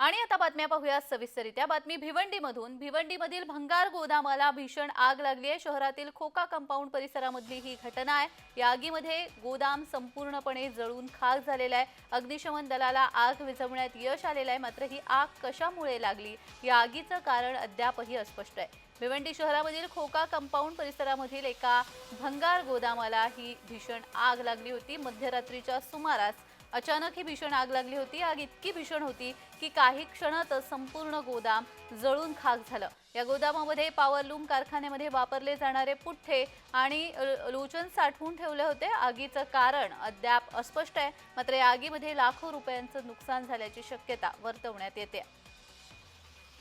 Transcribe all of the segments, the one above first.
आणि आता बातम्या पाहूया सविस्तरित्या बातमी भिवंडीमधून. भिवंडीमधील भंगार गोदामाला भीषण आग लागली आहे शहरातील खोका कंपाऊंड परिसरामधली ही घटना आहे. या आगीमध्ये गोदाम संपूर्णपणे जळून खाक झालेला आहे अग्निशमन दलाला आग विझवण्यात यश आलेलं आहे मात्र ही आग कशामुळे लागली? या आगीचं कारण अद्यापही अस्पष्ट आहे. भिवंडी शहरामधील खोका कंपाऊंड परिसरामधील एका भंगार गोदामाला ही भीषण आग लागली होती. मध्यरात्रीच्या सुमारास अचानक ही भीषण आग लागली होती. आग इतकी भीषण होती की काही क्षणातच संपूर्ण गोदाम जळून खाक झालं. या गोदामामध्ये पॉवरलूम कारखान्यामध्ये वापरले जाणारे पुठ्ठे आणि लोचन साठवून ठेवले होते. आगीचं कारण अद्याप अस्पष्ट आहे. मात्र या आगीमध्ये लाखो रुपयांचं नुकसान झाल्याची शक्यता वर्तवण्यात येते.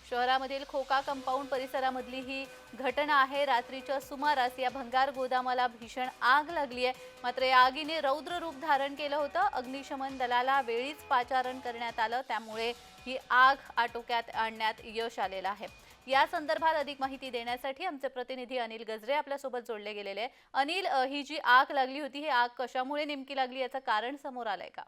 शहरामधील खोका कंपाऊंड परिसरामधली ही घटना आहे. रात्रीच्या सुमारास या भंगार गोदामाला भीषण आग लागली आहे. मात्र या आगीने रौद्र रूप धारण केलं होतं. अग्निशमन दलाला वेळीच पाचारण करण्यात आलं. त्यामुळे ही आग आटोक्यात आणण्यात यश आलेलं आहे. या संदर्भात अधिक माहिती देण्यासाठी आमचे प्रतिनिधी अनिल गजरे आपल्यासोबत जोडले गेलेले आहे अनिल ही जी आग लागली होती ही आग कशामुळे नेमकी लागली याचं कारण समोर आलंय का?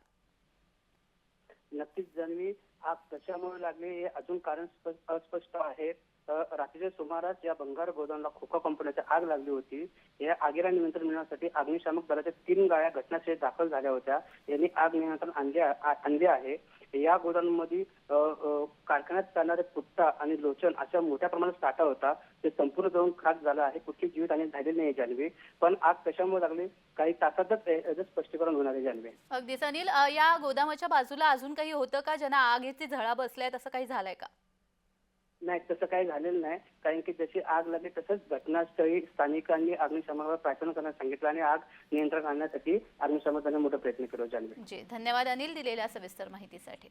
नक्कीच जान्हवी आग. कशामुळे लागली हे अजून कारण स्प- अस्पष्ट आहे. रात्रीच्या सुमारास या बंगार गोदामला खोका कंपन्याची आग लागली होती. या आगीला नियंत्रण मिळवण्यासाठी अग्निशामक दलाच्या तीन गाड्या घटनास्थळी दाखल झाल्या होत्या. यांनी आग नियंत्रण आणले आणले आहे. या गोदाममध्ये कारखान्यात चालणारे पुट्टा आणि लोचन अशा मोठ्या प्रमाणात साठा होता ते संपूर्ण जाऊन खाक झाला आहे. कुठली जीवितहानी झालेली नाही जान्हवी पण आग कशामुळे लागली? काही तासातच याचं स्पष्टीकरण होणार आहे जान्हवी अगदीच. अनिल अ, या गोदामाच्या बाजूला अजून काही होतं का? ज्यांना आगीची झळा बसलाय तसं काही झालंय का? नाही तसं काही झालेलं नाही. कारण की जशी आग लागली तसंच घटनास्थळी स्थानिकांनी अग्निशमनावर प्रार्थना करण्यास सांगितलं आणि आग नियंत्रण आणण्यासाठी अग्निशमन दलाने मोठा प्रयत्न केला जान्हवी जी धन्यवाद अनिल दिलेल्या सविस्तर माहितीसाठी.